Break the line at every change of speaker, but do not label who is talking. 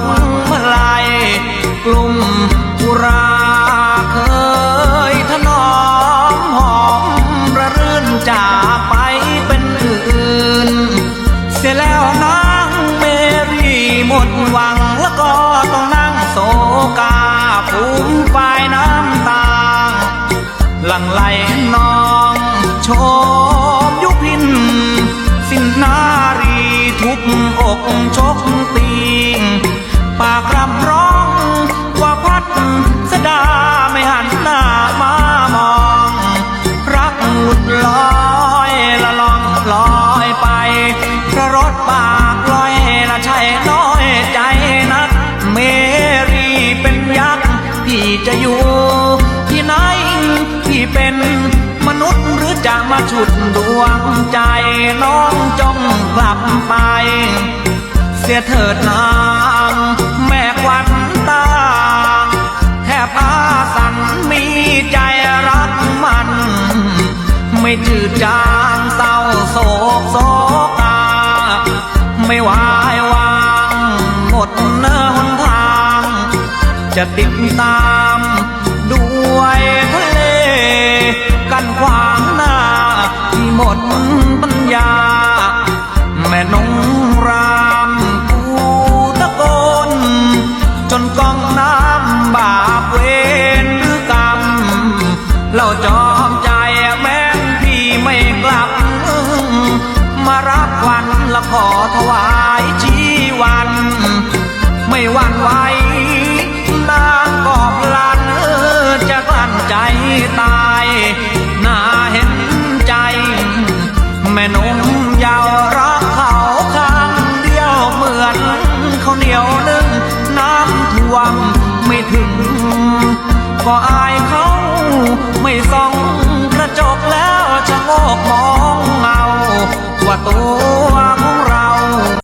งมาลายกลุ่มกุราเคยถนอมหอมระรื่นจากไปเป็นอื่น เสียแล้วนางเมรีหมดหวังแล้วก็ต้องนั่งโศกาภูมิฝ่ายน้ำตา หลังไหลนองชมยุพิน สินนารีทุบอกชก อยไปพระรถปากลอยละใช่น้อยใจนัก เมรีเป็นยักษ์พี่จะอยู่ที่ไหนพี่เป็นมนุษย์หรือจะมาฉุดดวงใจน้องจงกลับไป เสียเถิดนางแม่ควันตาแค่พาสันมีใจรักมัน ไม่จืดจาง จะติดตามด้วยทะเลกันขวางหน้าที่หมดปัญญา แม่นงรามกูตะโกน จนกองน้ำบาปเวรหรือกรรมเราจอมใจแม้พี่ไม่กลับ มารับวันละขอถวาย จ้ารักเขาข้างเดียวเหมือนเขาเหนียวนึ่งน้ำท่วมไม่ถึง ก็อายเขาไม่ส่อง